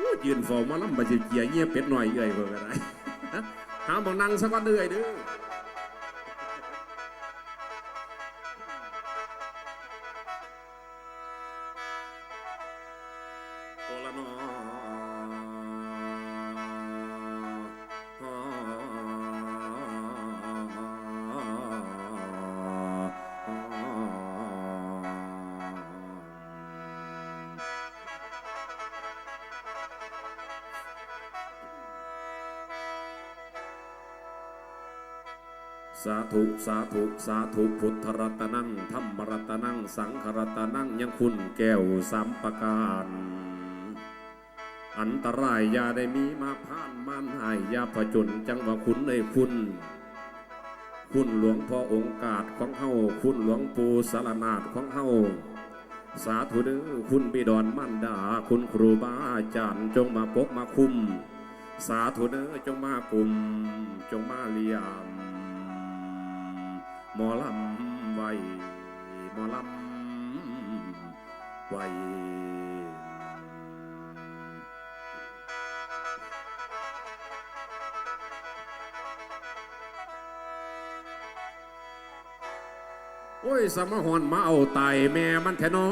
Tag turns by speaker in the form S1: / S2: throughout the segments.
S1: อู้ยืนฟอมาลำบาสิเกียเงียบเป็ดหน่อยเอ่ยเพื่ออะไรฮะหาบอกนั่งสักวันเดือยเด้อ ธุสาธุสาธุพุทธรัตนังธรรมรัตนังสังฆรัตนังยังคุณแก้วสามประการอันตรายอย่าได้มีมาผ่านมันหายยาผจญจังว่าคุณในคุณ คุณหลวงพ่อองค์กาดของเฮาคุณหลวงปู่สารนาถของเฮาสาธุเด้อคุณบิดอนมันดา คุณครูบาอาจารย์จงมาปกมาคุม สาธุเด้อจงมากลุ่ม จงมาเลียม มอลำไว้หมอลำไว้โอ้ยสมหอนมาเอาไตแม่มันแทนอ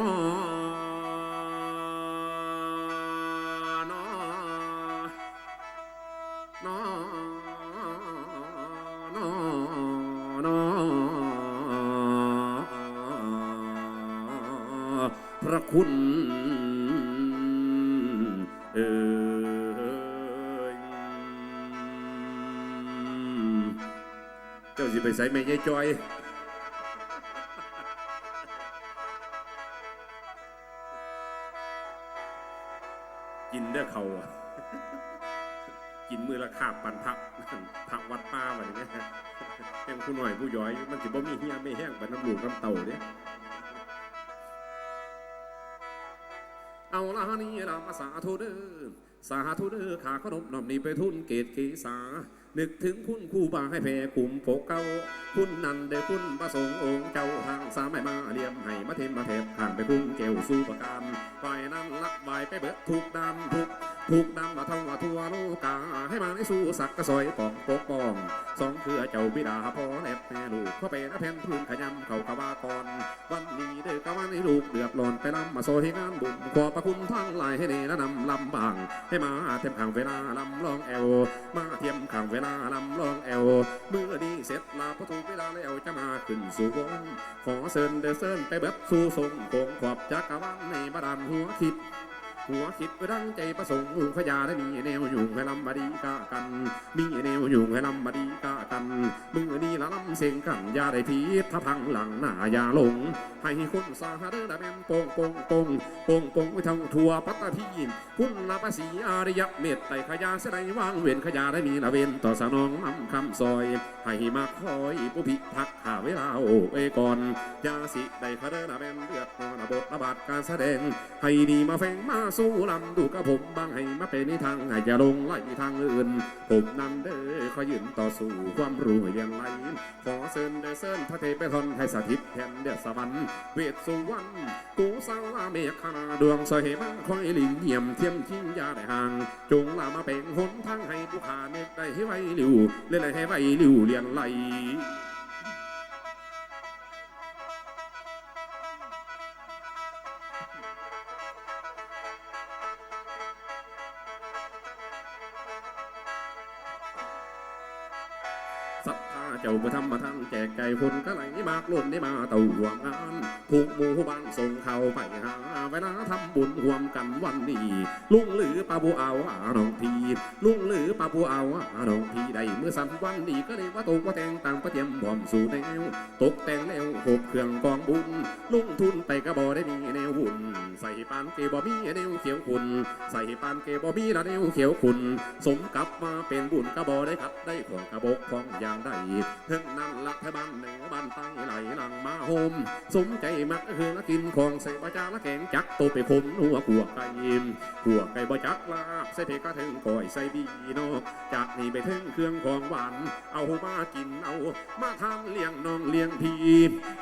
S1: เจ้าสิไปใส่แม่ยายจอย กินเด้อเขาอะกินมือละขาบปันพักผักวัดป้าแบบนี้แห้งผู้หน่อยผู้ย้อย มันสิบ่มีเฮียไม่แห้งปันน้ำหลูกน้ำเต่าเด้ เอาละนี่เรามาสาธุเด้อสาธุเด้อขาขนมนอมนี่ไปทุนเกตเกษา นึกถึงคุณคู่บาให้แผ่กลุ่มปกเก้า คุณนันเด้อคุณประสงค์องค์เจ้าทางสามไม่มาเลียมให้มาเทมมาเทบห่างไปคุ้มเกวสู้ประการฝ่ายนั้นลักใบไปเบิดทุกดำทุก ถูกนำมาท่องว่าทั่วโลกา ให้มาในสู่สักกระซอยปองปกป้องสองคือเจ้าบิดาพ่อแนบแม่ลูกเขาไปนแผ่นพื้นขยำเขากะว่าก่อนวันนี้เด้อกะว่าให้ลูกเดือดร้อนไปลำมาโซให้งานบุญขอบพระคุณทั้งหลายให้เนและนำลำบาง ให้มาเทียมขังเวลาลำลองแอว มาเทียมขังเวลาลำลองแอวเมื่อนี้เสร็จลาพระถูกเวลาแล้วจะมาขึ้นสู่วงขอเชิญเดอเซินไปเบิดสู่ทรงโคงขอบจักรวาลในบาดาลหัวคิด หัวคิดไปดังใจประสงค์พญาได้มีแนวอยู่ให้ลำบดีกากัน มีแนวอยู่ให้ลำบดีกากัน มือนี้ละลำเสียงกันยาได้พีถ้าพังหลังหน้ายาลง ให้คนสาหาเด้อได้เป็นโป่งโป่งโป่งโป่งโป่งไปทางทั่วปัตตพีคุณละภาษีอารยะเมตไตขยาเสดวางเว้นขยาได้มีละเวนต่อสนองนำคำซอย ให้มาคอยผู้พิทักษ์ข้าเวลาโอเอก่อนยาสิได้คาเดอนะเป็นเลือดนอนบทระบาดการแสดง ให้ดีมาแฝงมาสู้ลำดูกับผมบางให้มาเป็นในทางให้อย่าลงไหลทางอื่น ผมนำเด้อขอยืนต่อสู้ความรู้เรียนไหลขอเชิญเด้อเชิญพระเทพไปทนให้สถิตแทนเดือสวรรค์เวทสุวรรณกูสาวลาเมฆคาดวงสอยมาคอยลิงเยี่ยมเทียมทิ้งยาได้ห่าง จงลามาเป็นหนทางให้ผู้ขาเนกได้ให้ไวหลิวเล่นให้ไวหลิวเรียนไหล แจกไก่คนก็ไหลมากล้นได้มาเต่าห่วงงานผูกหมู่บ้านส่งเข้าไปหาเวลาทำบุญห่วมกันวันนี้ ลุงหรือปาบูเอาอาน้องพีลุงหรือปาบูเอาอาน้องพีได้เมื่อสันวันนี้ก็เลยว่าตกว่าแต่งต่างประเทียมบอมสู่แนวตกแต่งแนวหบเครื่องกองบุญลุงทุนไปกระบอได้มีแนวหุ่นใส่ปานเกบอมีแนวเขียวคุณใส่ปานเกบอมีละแนวเขียวคุณสมกับมาเป็นบุญกระบอได้ขัดได้ของกระบอกของอย่างใดเฮิงนั่นละบ้านเหนือบ้านใต้ไหลหลังมาโฮมสมใจมักคือละกินของใส่บาจาละแกงจักตัวไปขมหัวขัวไก่ขัวไก่บ่จักลาบใส่เพกระถึงก่อยใส่ดีนอกจากนี้ไปถึงเครื่องของหวานเอามากินเอามาทานเลี้ยงน้องเลี้ยงพี่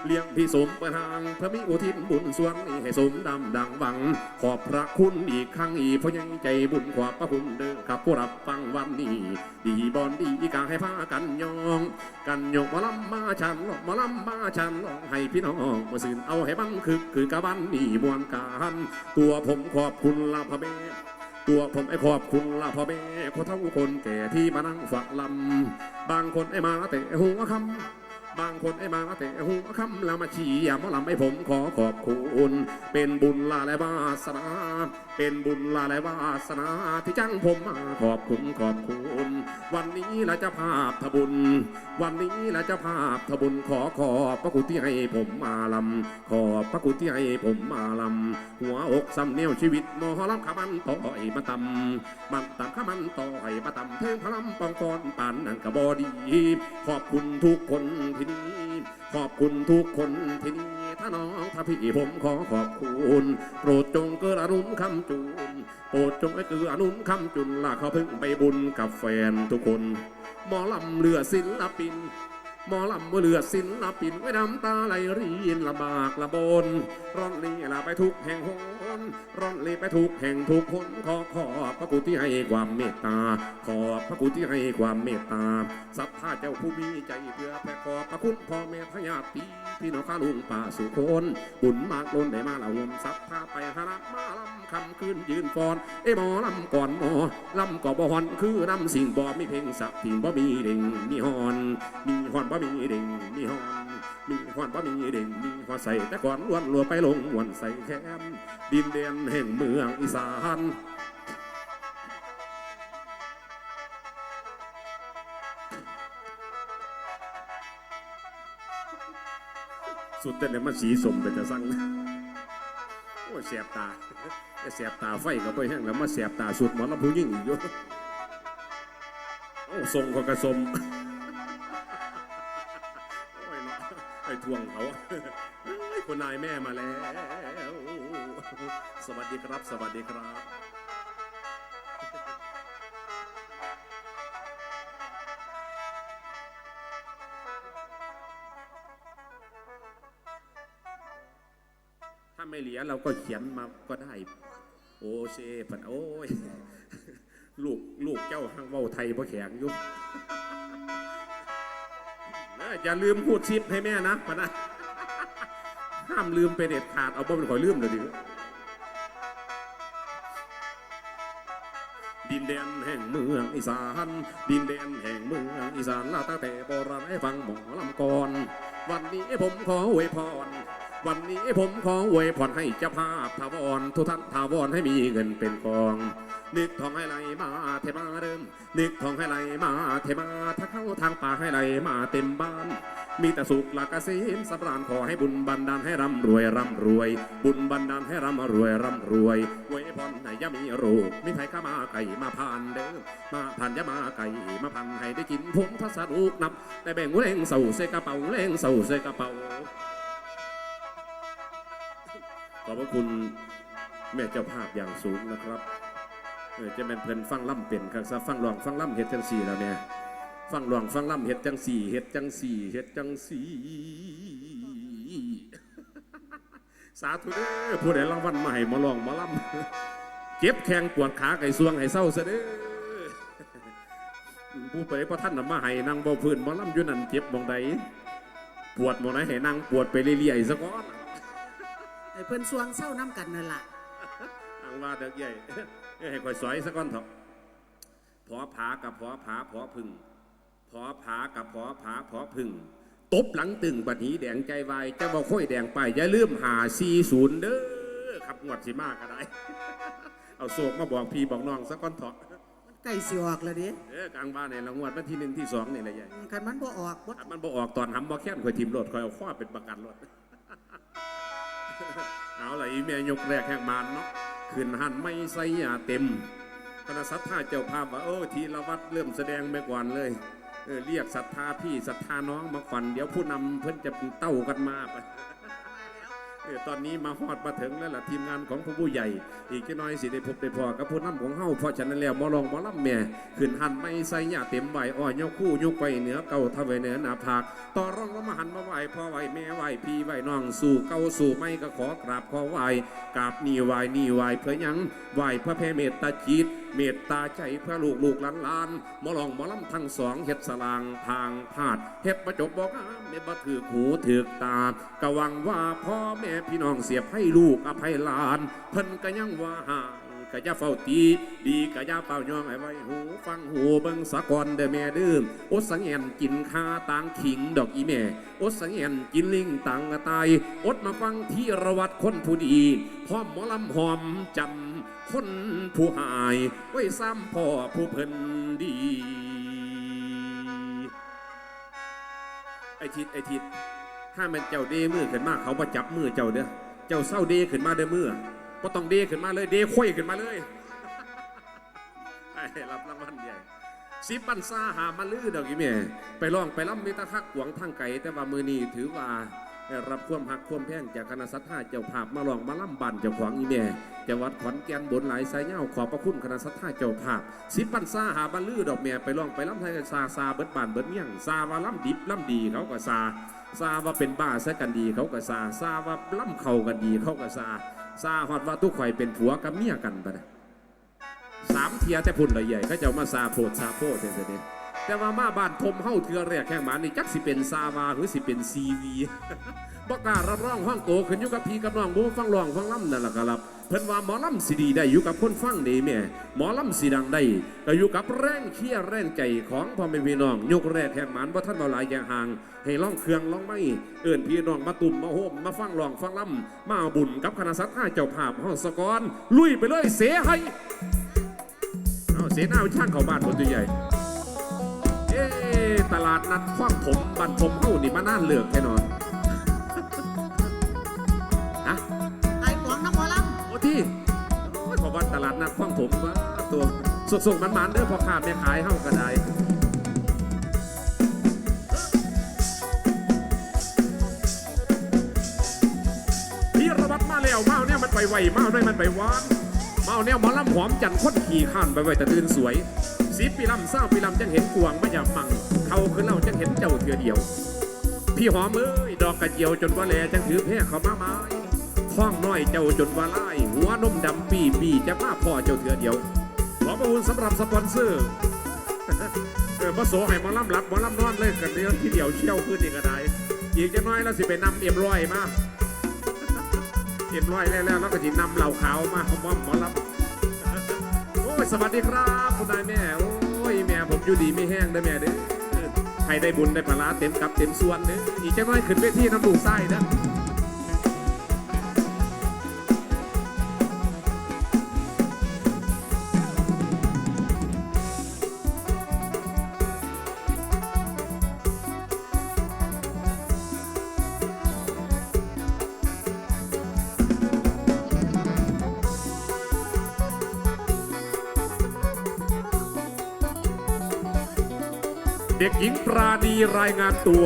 S1: เลี้ยงพี่สมประทางพระมิอุทิศบุญสวนนี้ให้สมดำดังหวัง ขอบพระคุณอีกครั้งอีกเพราะยังใจบุญขอบพระคุณเด้อครับผู้รับฟังวันนี้ ดีบอนดีกาให้พากันยอง กันยกมาลำมาฉันลองมาลำมาฉันลองให้พี่น้องมาสื่นเอาให้บังคึกคือกะบันนี่มวนการตัวผมขอบคุณลาพะเบตัวผมไอ้ขอบคุณลาพ่อแม่คนเท่าคนแก่ที่มานั่งฝักลำบางคนไอ้มาแต่หัวคำ บางคนไอ้มาแต่หัวคำแล้วมาชี้อย่ามาลำให้ผมขอขอบคุณ เป็นบุญลาและวาสนา เป็นบุญลาและวาสนาที่จ้างผมมาขอบคุณขอบคุณ วันนี้เราจะภาพทบุญ วันนี้เราจะภาพทบุญขอขอบพระคุณที่ให้ผมมาลำขอบพระคุณที่ให้ผมมาลำหัวอกสำเนียวชีวิตหมอลำขามันต่อยมาตำมันตำขามันต่อยมาตำเทิงพลัมปองกอนปานนังกระบอดี ขอบคุณทุกคนที่นี่ขอบคุณทุกคนที่นี่ถ้าน้องถ้าพี่ผมขอขอบคุณโปรดจงเกื้อรุนคำจุนโปรดจงให้เกืออนุนคำจุนลาเขาเพิ่งไปบุญกับแฟนทุกคน หมอลำเรือศิลปิน หมอลำเลือดศิลปินไว้น้ำตาไหลรีนละบากละบนร่อนลีละไปทุกแห่งหนร่อนลีไปทุกแห่งทุกคนขอขอบพระคุณที่ให้ความเมตตา ขอบพระคุณที่ให้ความเมตตาสัพพะเจ้าผู้มีใจเพื่อแผ่ขอบพระคุณพ่อแม่พญาติ พี่น้องข้าลุงป่าสุคนบุญมากล้นได้มาเหล่างมสัพพาไปหาละมาลำคำคืนยืนฟอนเอ้หมอลำก่อนหมอลำก่อบอนคือลำสิ่งบ่มีเพลงสักทีบ่มีเด่งมีฮอนมีฮอนบ่มีเด่งมีฮอนมีฮอนบ่มีเด่งมีฮอนใส่แต่ก่อนล้วนลัวไปลงมวนใส่แคมดินแดนแห่งเมืองอีสาน สุดแต่เนี่ยมันสีสมเป็นจะสั่งโอ้ยแสบตาแสบตาไฟก็ไปแห้งแล้วมาแสบตาสุดหมอลำพูยิ่งอีกอยู่โอ้ทรงเขากระสมโอ้ยเนาะไอ้ทวงเขาเอ้ยคนนายแม่มาแล้ว สวัสดีครับ สวัสดีครับ ยเราก็เขียนมาก็ได้ โอเซปันโอ้ยลูกลูกเจ้าหังเว้าไทยพ่แข็งอยู่เอ้ยอย่าลืมพูดชิปให้แม่นะปะนะห้ามลืมไปเด็ดขาดเอาบ่เป็นขอยลืมเลยดิดินแดนแห่งเมืองอีสานดินแดนแห่งเมืองอีสานลาตั้งแต่โบราณให้ฟังหมอลำก่อนวันนี้ผมขออวยพร วันนี้ผมขออวยพรให้เจ้าภาพทาวรทุกท่านทาวรให้มีเงินเป็นกอง นึกทองให้ไหลมาเทมาเดิมนึกทองให้ไหลมาเทมาถ้าเข้าทางป่าให้ไหลมาเต็มบ้าน มีแต่สุขหลักเกษมสำราญขอให้บุญบันดาลให้ร่ำรวยร่ำรวย บุญบันดาลให้ร่ำรวยร่ำรวยไว้พรให้ยามีโรคมีไผข้ามาไก่มาผ่านเด้อมาผ่านยามาไก่มาพันให้ได้กินผมทัศนุกนับแต่แบ่งเล่งเสาเสกระเป๋าเล่งเสาเสกระเป๋า ขอบพระคุณแม่เจ้าภาพอย่างสูงนะครับเออจะเป็นเพิ่นฟังล่ำเป็นครับซะฟังหลวงฟังล่ำเฮ็ดจังสี่แล้วเนี่ยฟังหลวงฟังล่ำเฮ็ดจังสี่เฮ็ดจังสี่เฮ็ดจังสี่สาธุเด้อผู้ใดรางวัลมาให้มาลองมาล่ำเจ็บแข้งปวดขาไก่สวงให้เศร้าซะเด้อผู้ไปพระท่านมาให้นั่งเบาพื้นมาล่ำอยู่นั่นเจ็บมองใดปวดมองไหนให้นั่งปวดไปเรื่อยๆซะก่อน
S2: ไอ้เพิ่นสวงเศร้าน้ำกันนั่นล่ะ
S1: อังว่าเด็กใหญ่ให้คอยสอยสักก้อนเถอะพอผากับพอผาพอพึ่งพอผากับพอผาพอพึ่งตบหลังตึงบัดนี้แดงใจวายจะบอกค่อยแดงไปอย่าลืมหาซีศูนย์เด้อขับงวดสิมากก็ได้ เอาโศกมาบอกพี่บอกน้องสักก้อนเถอะ
S2: มันใกล้สิออกแล้วดิ
S1: เออกลางบ้านเนี่ยละงวดวันที่หนึ่งที่สองนี่แหละใหญ่
S2: คันมันบ่ออกบ่
S1: ถ้ามันบ่ออกตอนหำบ่แค้นคอยทิมรถคอยเอาข้อเป็นประกันรถ เอาละอีเมียยกแรกแห่งมานเนาะขึ้นหันไม่ใส่ยาเต็มคณะสัทธาเจ้าภาพว่าโอ้ทีละวัดเริ่มแสดงไปก่อนเลยเออเรียกศรัทธาพี่ศรัทธาน้องมาก่อนเดี๋ยวผู้นำเพิ่นจะเป็นเต้ากันมาไป เออตอนนี้มาฮอดมาถึงแล้วล่ะทีมงานของผู้ผู้ใหญ่ อีกจะน้อยสิได้พบได้พอกับผู้นำของเฮาเพราะฉะนั้นแล้วบ่ลองบ่ล่ำแม่ขึ้นหันไม่ใส่หญ้าเต็มใบอ้อยยกคู่ยกไปเหนือเก่าทะเวเหนือหน้าผากต่อรองว่ามาหันมาไหวพ่อไหวแม่ไหวพี่ไหวน้องสู่เก่าสู่ไม่ก็ขอกราบขอไหวกราบนี่ไหวนี่ไหวเพื่อยังไหวพื่อแผ่เมตตาจิตเมตตาใจเพื่อลูกลูกหลานหลานมอลองมอลำทั้งสองเฮ็ดสลางทางพาดเฮ็ดประจบบอกงามเม็ดบ่ถือหูถือตา กะวังว่าพ่อแม่พี่น้องเสียบให้ลูกอภัยหลาน เพิ่นก็ยังว่าห่างกะอย่าเฝ้าตีดีกะอย่าเป่ายองไอ้ไว้หูฟังหูเบิ่งสะกอนเด้อแม่ดื่มอดสังเงียนกินข้าต่างขิงดอกอีแม่อดสังเงียนกินลิงต่างกระตายอดมาฟังที่ระวัดคนผู้ดีพร้อมหมอลำหอมจำคนผู้หายไว้ซ้ำพ่อผู้เพิ่นดีไอทิดไอทิด ถ้ามันเจ้าเดมือขึ้นมาเขาประจับมือเจ้าเด้อ เจ้าเศร้าเดขึ้นมาเด้อมือก็ต้องเดขึ้นมาเลยเดควยขึ้นมาเลยไอ้รับรางวัลใหญ่สิบปันซาหามาลือดอกอีแม่ไปลองไปล่ำมิตรคักหวงทางไก่แต่ว่ามือนี้ถือว่าได้รับความหักความแพงจากคณะสัตยาเจ้าภาพมาลองมาล่ำบันเจ้าของอีแม่จังหวัดขอนแก่นบนหลายสายเงาขอบพระคุณคณะสัตยาเจ้าภาพสิบปันซาหามาลือดอกแม่ไปลองไปล่ำไทยซาซาเบิดบานเบิดเมี่ยงซาว่าล่ำดิบล่ำดีเขาก็ซา ซาว่าเป็นบ้าซะกันดีเขาก็ซาซาว่าล่ำเข่ากันดีเขาก็ซาซาฮอดว่าทุกข่อยเป็นผัวกับเมียกันปะนะสามเทียแต่พุ่นละใหญ่ก็จะมาซาโพดซาโพดเท่านี้แต่ว่ามาบ้านทมเข้าเทือแรกแข่งหมานี่จักสิเป็นซาวาหรือสิเป็นซีวี บอกกล้ารับรองห้องโตขึ้นอยู่กับพี่กับน้องบูฟังร้องฟังล่ำนั่นแหละครับเพิ่นว่าหมอลำสีดีได้อยู่กับคนฟังนี่แม่หมอลำสีดังได้ก็อยู่กับแรงเคียแรงใจของพ่อแม่พี่น้องยกแรกแข่งหมันว่าท่านเบาหลายอย่างห่าง ให้ล่องเครื่องล่องไม่เอื่นพี่น้องมาตุ่มมาโฮมมาฟังร้องฟังล่ำมาบุญกับคณะสัตย์ห้าเจ้าภาพห้องสกรลุยไปเลยเสียให้เอาเสนาช่างเขาบ้านคนตัวใหญ่เอ๊ตลาดนัดคว้างผมบันทมเฮ้านี่มาน่านเหลือกแค่นอน ที่โอ้ยขอบ้าตลาดนัดคว้างผมว่าตัวสุกๆมันๆเด้อพอขาดแม่ขายเฮ้าก็ได้พี่ระบัดมาแล้วเมาเนี่ยมันไปไวเมาด้วยมันไปหวานเมาเนี่ยมอลำหอมจันทร์คนขี่ข้านไปไวแต่ตื่นสวยสีปีลำเศร้าปีลำจังเห็นกวางไม่อยากมังเขาคือเราจังเห็นเจ้าเถื่อเดียว พี่หอมเอ้ยดอกกระเจียวจนว่าแลจังถือแพ้เขามาไม้ท้องน้อยเจ้าจนว่าไล่ หัวนมดำปีปีจะมาพ่อเจ้าเถื่อเดียว ขอประคุณสำหรับสปอนเซอร์เออมาโสให้มอลำรับมอลำนอนเลยกันเดียวที่เดียวเชี่ยวขึ้นอีกระไดอีกจะน้อยแล้วสิไปนำเอ็มร้อยมาเอ็มร้อยแล้วแล้วแล้วก็จะนำเหล่าขาวมาผมว่าหมอลำโอ้ยสวัสดีครับคุณนายแม่โอ้ยแม่ผมอยู่ดีไม่แห้งเด้แม่เด้อใครได้บุญได้ปลาเต็มกับเต็มส่วนเด้ออีกจะน้อยขึ้นเวทีน้ำดูไส้เด้ หญิงปราณีรายงานตัว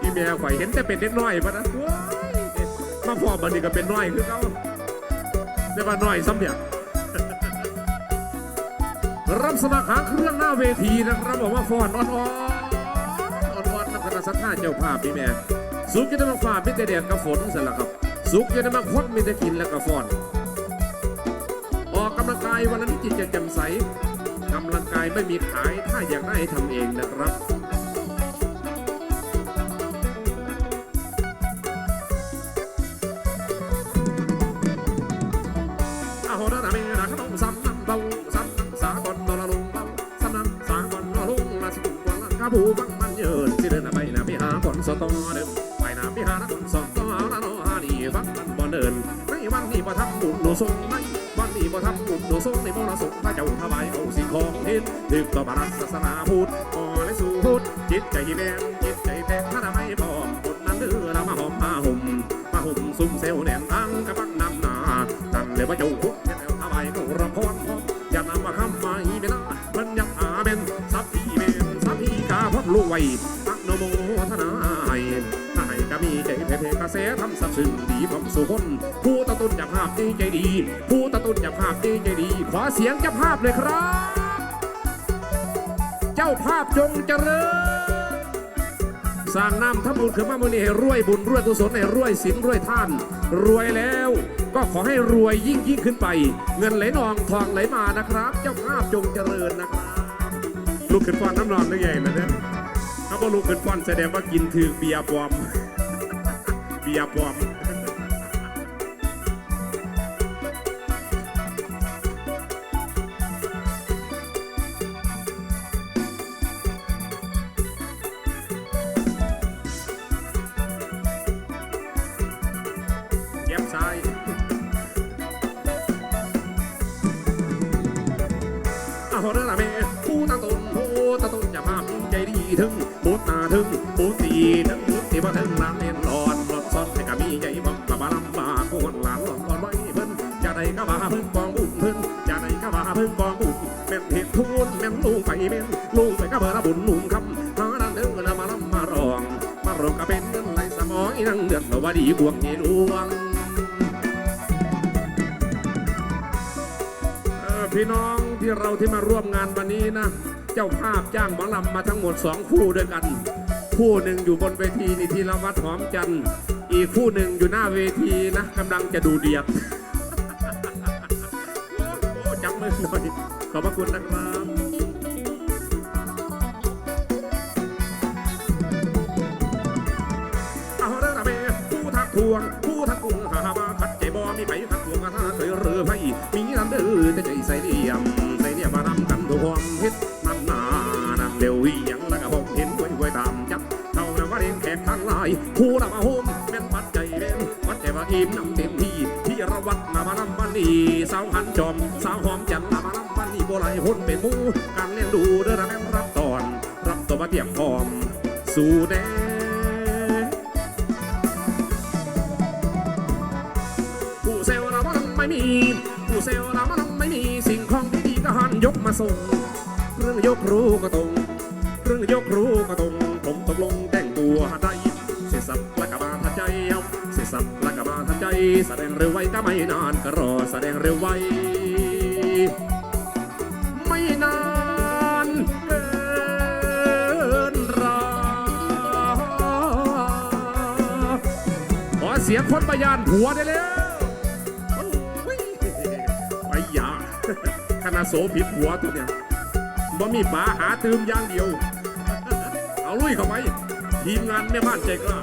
S1: อีเมียข่อยเห็นแต่เป็นเด็กน้อยปะนะว้ยมาพอบันนี้ก็เป็นน้อยคือเขาแต่ว่าน้อยซ้ำเนี่ยรับสมัครหาเครื่องหน้าเวทีนะครับบอกว่าฟอนอ่อนอ่อนๆนักกระสัทธาเจ้าภาพพี่แม่สุกจะได้มาฝ่ามิแต่แดดกับฝนเสร็จแล้วครับ สุกจะได้มาคดมิแต่กินแล้วก็ฟอน ออกกำลังกายวันละนิดจิตจะแจ่มใส กำลังกายไม่มีขาย ถ้าอยากได้ทำเองนะครับ ถึกต่อบารัศาสนาพุทธก่อและสู่พุทธจิตใจแบงจิตใจแบงถ้าไม่พอมบทนั้นเดือเรามาหอมมาห่มมาห่มซุ่มเซลแหนมอังกะบังนำหนาตั้งเลยว่าเจ้าพุทธถวายก็ระพรพรอมอย่านำมาคำมาอีเวลามันยับอาเป็นสัพพีเมว้อนุโมทนาให้าให้ก็มีใจเพเพกระแสทำสับซึ่งดีผมสุคนผู้ตะตุนจะภาพดีใจดี ผู้ตะตุนจะภาพดีใจดี ขอเสียงจ้าภาพเลยครับ จ้าภาพจงเจริญ สร้างน้ำทำบุญคือมามือนี้ให้รวยบุญรวยกุศลให้รวยศีลรวยท่าน รวยแล้วก็ขอให้รวยยิ่งยิ่งขึ้นไป เงินไหลนองทองไหลมานะครับ เจ้าภาพจงเจริญนะครับลูกขึ้นฟ้อนน้ำนอนได้ไงนะเนี่ยถ้าว่าลูกขึ้นฟ้อนแสดงว่ากินถือเบียร์ปลอม เบียร์ปลอม เพิ่นกองบุญแม่นเห็ดทุนแม่นลุงไปแม่นลุงไปกะเบอร์ละบุญลุงคำหาดันเดินละมาลำมารอง มารองกะเป็นเงินไหลสมองอีนั่งเดือดว่าดีบวงเยดวงพี่น้องที่เราที่มาร่วมงานวันนี้นะ เจ้าภาพจ้างหมอลำมาทั้งหมดสองคู่ด้วยกัน คู่หนึ่งอยู่บนเวทีนี่ที่ละวัดหอมจันทร์อีกคู่หนึ่งอยู่หน้าเวทีนะกำลังจะดูเดียด อบพระคุณนะครับเอาเด้อนะเมผู้ทักทวง ผู้ทักทวงหามาทัดใจบ่มีไปทักทวงกันถ้าเคยเรือไพ่มีนันเด้อจะใจใส่เลี่ยมใส่เนี่ยมานำกันทุกความเฮ็ดนำหนานั่งเร็วอีหยังแล้วก็ผมเห็นไว้ไว้ตามจับเท่านั้นว่าเรียงแขกทางลายผู้นำมาโฮมแม่นปัดใจแม่นปัดใจว่าอิ่มนำเต็มที่ที่ระวัดนำมานำมันนี่สาวหันจอมสาวหอมจันทร์ นำมานำมันนี่นเป็นหมูการเลี้ยงดูเด้อนะแม่รับตอน รับตัวมาเตรียมพร้อม สู่แดนผู้เซลล์เรามันไม่มี ผู้เซลล์เรามันไม่มีสิ่งของดีๆก็หันยกมาส่งเรื่องยกรู้ก็ตรงเรื่องยกรู้ก็ตรงผมตกลงแต่งตัวได้เสียสับและกะมาทัดใจเอาเสียสับและกะมาทัดใจ แสดงเร็วไวก็ไม่นานก็รอแสดงเร็วไว เสียงคนประยานผัวได้แล้วโอ้ยไปยาคณะโสผิดหัวตัวเนี่ยบ่มีป๋าหาตืมอย่างเดียว เอาลุยเข้าไป ทีมงานแม่บ้านใจกล้า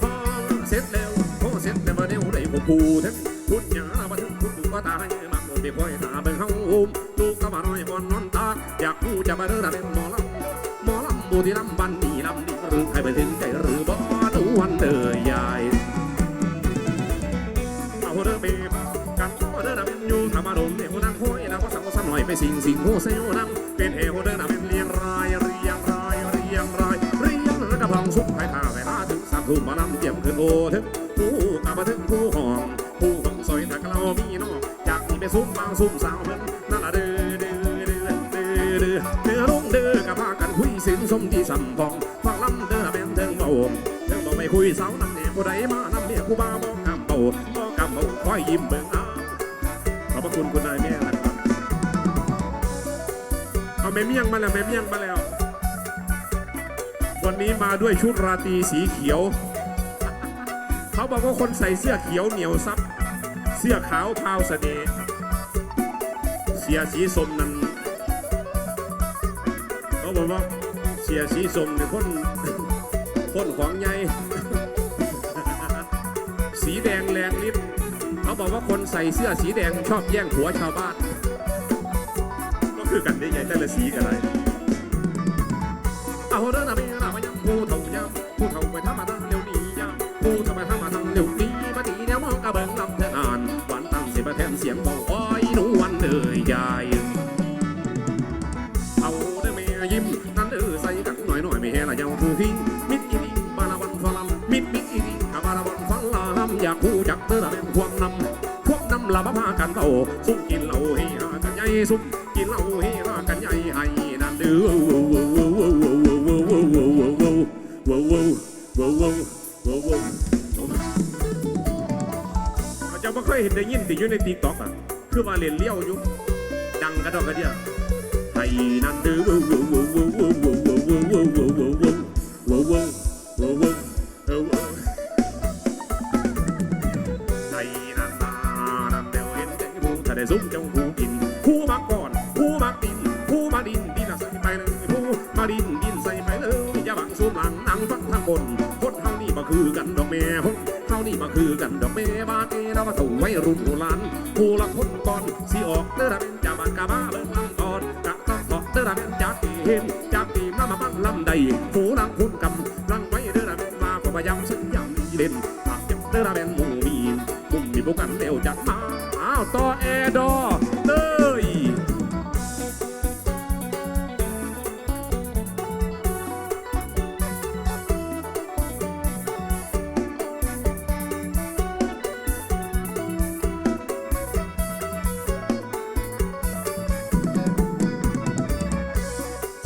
S1: พอเสร็จแล้วพอเสร็จแล้วมาเดี๋ยวได้พวกผู้ทั้งพุทธยามาถึงพุทธก็ตายมาโมเบียคอยตาเบิ่งเฮาอุ้ มาน้อยบอนนอนตา อยากรู้จะมาเด้อเป็นหมอลำหมอลำบูที่ลำบันนี่ลำนี่หรือใครไปถึงใจหรือบ่ดูวันเด้อยายเอาเด้อเบบกันเอาเด้อนะเป็นอยู่ทำมาโดนเนี่ยคนนั้นห้อยนะก็สั่งก็สั่งหน่อยไปสิงสิงโฮเซลนังเป็นเอโฮเด้อนะเป็นเรียงรายเรียงรายเรียงรายเรียงแล้วก็พลังสุขให้ท่าเวลาถึงสามทุ่มมาลำเจียมขึ้นโอถึงผู้กลับมาถึงผู้ห้องผู้ฟังซอยตะกะเรามีนอกจากนี้ไปซุ่มบางซุ่มสาวเพิ่น สมที่สัมพองฟังลำเด้อเป็นเทิงเบาเทิงเบาไม่คุยสาวนำเนี่ยผู้ใดมานำเนี่ยผู้บ้าบอกกำเบาบอกกำเบาคอยยิ้มเบิ่งเอาขอบพระคุณคุณนายแม่นะครับเอาแม่เมี่ยงมาแล้วแม่เมี่ยงมาแล้ว วันนี้มาด้วยชุดราตรีสีเขียว เขาบอกว่าคนใส่เสื้อเขียวเหนียวซับเสื้อขาวพาวเสน่ห์เสียสีส้มนั้น ยสีสมเนี่ยคนคนของใหญ่สีแดงแรงลิบเขาบอกว่าคนใส่เสื้อสีแดงชอบแย่งผัวชาวบ้าน ก็คือกันได้ใหญ่แต่ละสีกันเลยเอาเรื่องอะไรนะมายังผู้เฒ่ายามผู้เฒ่าไปทำมาตั้งเร็วนี้ยามผู้เฒ่าไปทำมาตั้งเร็วนี้มาดีแนวมองกระเบิงลำเทนานหวานตั้งเสียประแทนเสียงบอกอ้อยหนูวันเอ่ยยาย ละมาพากันเบาซุ่มกินเหล้าให้ฮากันใหญ่สุ่มกินเหล้าให้ฮากันใหญ่ให้นั่นเด้อจะไม่ค่อยเห็นได้ยินแต่อยู่ในติ๊กต็อกอะ คือว่าเรียนเลี้ยวอยู่ ดังกระดอกกระเดีย ได้ซุ้มเจ้าผู้กินผู้มาก่อนผู้มาดินผู้มาดินดินใส่ไปเลยผู้มาดินดินใส่ไปเลยอย่าบังซูมหลังนั่งฟังทางบนคนเฮานี่มาคือกันดอกแม่คนเฮานี่มาคือกันดอกแม่บาดเอเรามาถูไว้รุ่นโบราณผู้ละคนก่อนสิออกเด้อระเป็นจ่าบานกาบ้าเบิ่งลำก่อนกะต้องเกาะเด้อระเป็นจากที่เห็นจากที่มามาบังลำใดผู้ลังคุณกำลังไว้เด้อระเป็นมาก็พยายามสัญญามีเล่นหากยังเด้อระเป็นหมู่มีมุมมีบุกันเร็วจัดมา ต่อแอร์ดอเด้ย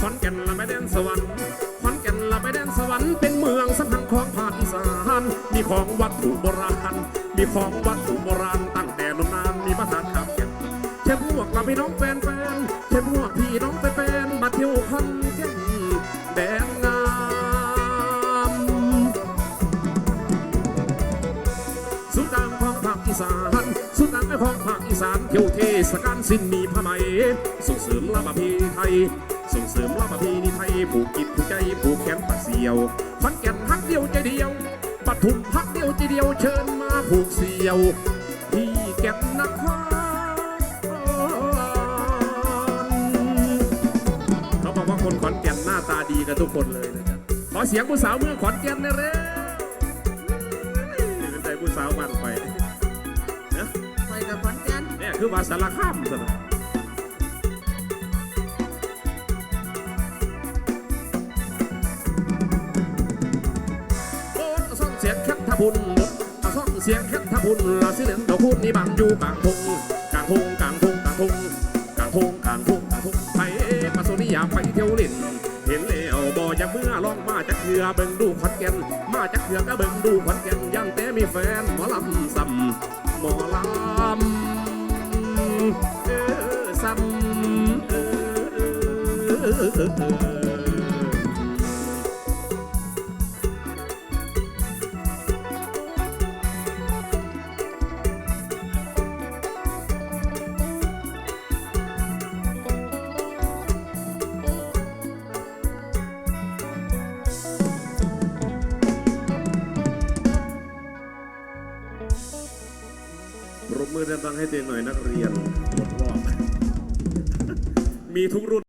S1: ขอนแก่นละไปแดนสวรรค์ขอนแก่นละไปแดนสวรรค์เป็นเมืองสำคัญของภาคอีสานมีของวัตถุโบราณมีของวัตถุ กเราพี่น้องแฟนแฟนๆเช่นพวกพี่น้องแฟนๆมาเที่ยวขอนแก่นแดนงามสุดดังของภาคอีสานสุดดังในของภาคอีสานเที่ยวเทศกาลสิ้นมีผ้าไหมส่งเสริมลาบพีไทยส่งเสริมลาบพีนี่ไทยผูกกิจผูกใจผูกแขนปัดเสียวขอนแก่นพักเดียวใจเดียวปทุมพักเดียวใจเดียวเชิญมาผูกเสียวที่แก่นนคร ขอนแก่นหน้าตาดีกันทุกคนเลยนะจ๊ะขอเสียงผู้สาวเมืองขอนแก่นหนะเร็วนี่เป็นใจผู้สาวบ้านไปเนอะ
S2: ไปกับขอนแก่น
S1: เนี่ยคือว่าสารข้ามสนะโอ้ซ่องเสียงแคททบุญอาซ่องเสียงแคททบุญลาสิเลนดอกพูดนี่บังอยู่กลางทงกลางทง บ่อยาเมื่อลองมาจากเถือเบิ่งดูขอนแก่นมาจากเถือก็เบิ่งดูขอนแก่นยังแต่มีแฟนหมอลำซ้ำหมอลำเออซ้ำเออเออ 더불어